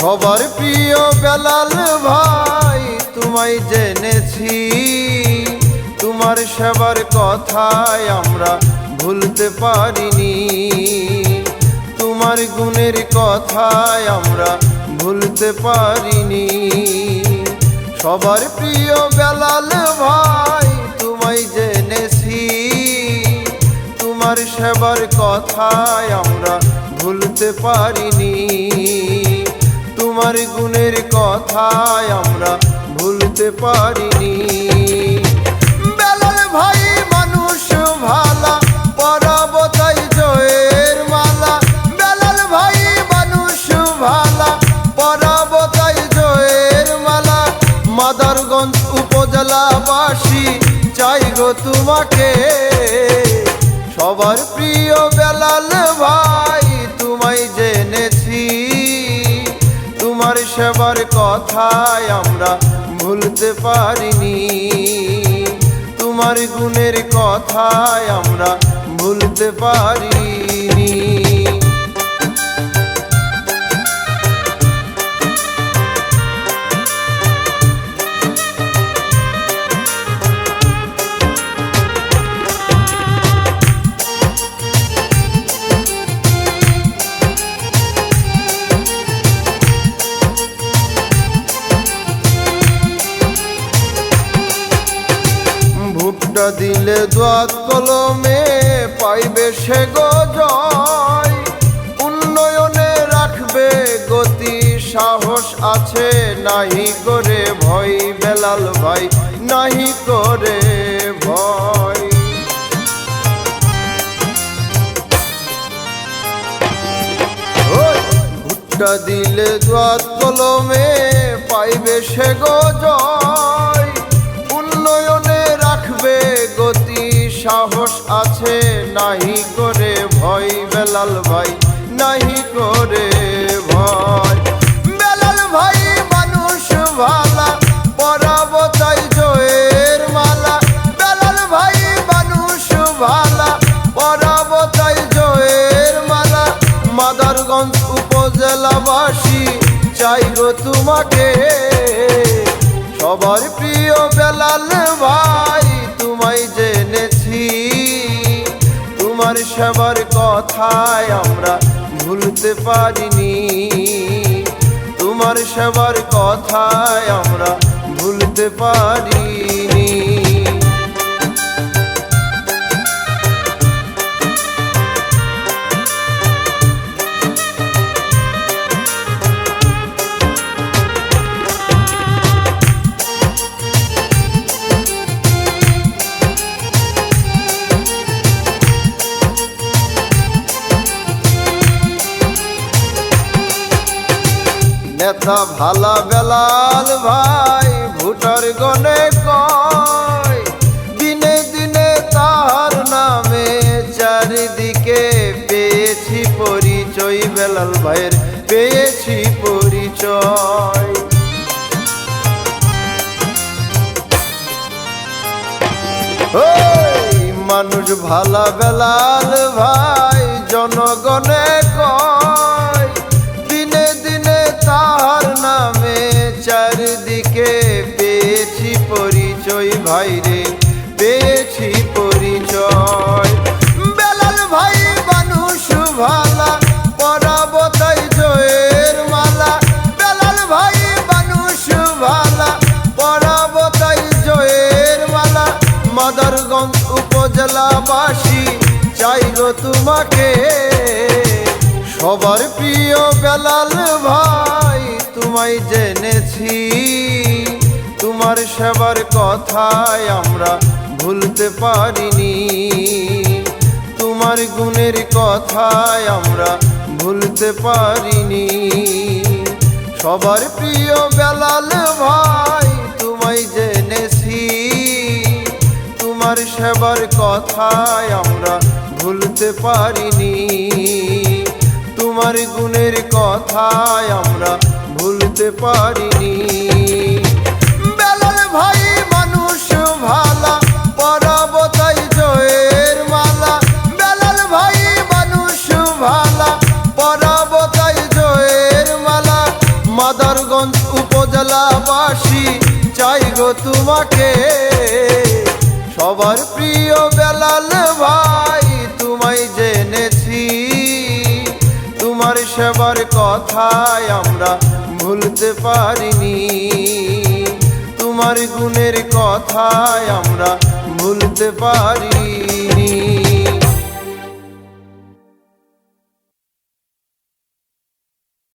সবার প্রিয় বেলাল ভাই, তোমায় জেনেছি। তোমার সেবার কথায় আমরা ভুলতে পারিনি। তোমার গুণের কথায় আমরা ভুলতে পারিনি। সবার প্রিয় বেলাল ভাই, তোমায় জেনেছি। তোমার সেবার কথায় আমরা ভুলতে পারিনি। তোমার গুণের কথায় আমরা ভুলতে পারিনি। বেলাল ভাই মানুষ ভালা পরাবতাই জয়ের মালা। বেলাল ভাই মানুষ ভালা পরাবতাই জয়ের মালা। মাদারগঞ্জ উপজেলাবাসী, চাই গো তোমাকে। সবার প্রিয় বেলাল ভাই। সেবার কথায় আমরা ভুলতে পারিনি। তোমার গুণের কথায় আমরা ভুলতে পারিনি। দিলে দোয়াত কলমে পাইবে সে জয়। উন্নয়নে রাখবে গতি, সাহস আছে নাহি করে ভয়, বেলাল ভাই, নাহি করে ভয়। দিলে দোয়াত কলমে পাইবে সে জয়। উন্নয়নে সাহস আছে নাহি করে ভয়, বেলাল ভাই, নাহি করে ভয়। বেলাল ভাই মানুষ ভালা পরাবতাই জয়ের মালা। বেলাল ভাই মানুষ ভালা পরাবতাই জয়ের মালা। মাদারগঞ্জ উপজেলাবাসী, চাই তোমাকে। সবার প্রিয় বেলাল ভাই। সেবার কথায় আমরা ভুলতে পারিনি। তোমার সেবার কথায় আমরা ভুলতে পারিনি। নেতা ভালা বেলাল ভাই, ভুটার গনে কয়, দিনে দিনে তার নামে চারিদিকে পেয়েছি পরিচয়, বেলাল ভাইয়ের পেয়েছি পরিচয়। মানুষ ভালা বেলাল ভাই, জনগণে কয় তার নামে চারিদিকে পেয়েছি পরিচয়, ভাই রে, পেয়েছি পরিচয়। বেলাল ভাই মানুষ ভালা পরাবতাই জয়ের মালা। বেলাল ভাই মানুষ ভালা পরাবতাই জয়ের মালা। মাদারগঞ্জ উপজেলাবাসী, চাই গো তোমাকে। সবার প্রিয় বেলাল ভাই। তোমায় জেনেছি। তোমার সেবার কথায় আমরা ভুলতে পারিনি। তোমার গুণের কথায় আমরা ভুলতে পারিনি। সবার প্রিয় বেলাল ভাই, তোমায় জেনেছি। তোমার সেবার কথায় আমরা ভুলতে পারিনি। তোমার গুণের কথায় আমরা ভুলতে পারিনি। বেলাল ভাই মানুষ ভালা পরাবতাই জয়ের মালা। বেলাল ভাই মানুষ ভালা পরাবতাই জয়ের মালা। বেলাবাসি চাই গো তোমাকে। সবার প্রিয় বেলাল ভাই, তোমায় জেনেছি। তোমার সেবার কথায় আমরা ভুলতে পারিনি। তোমার গুণের কথায় আমরা ভুলতে পারি।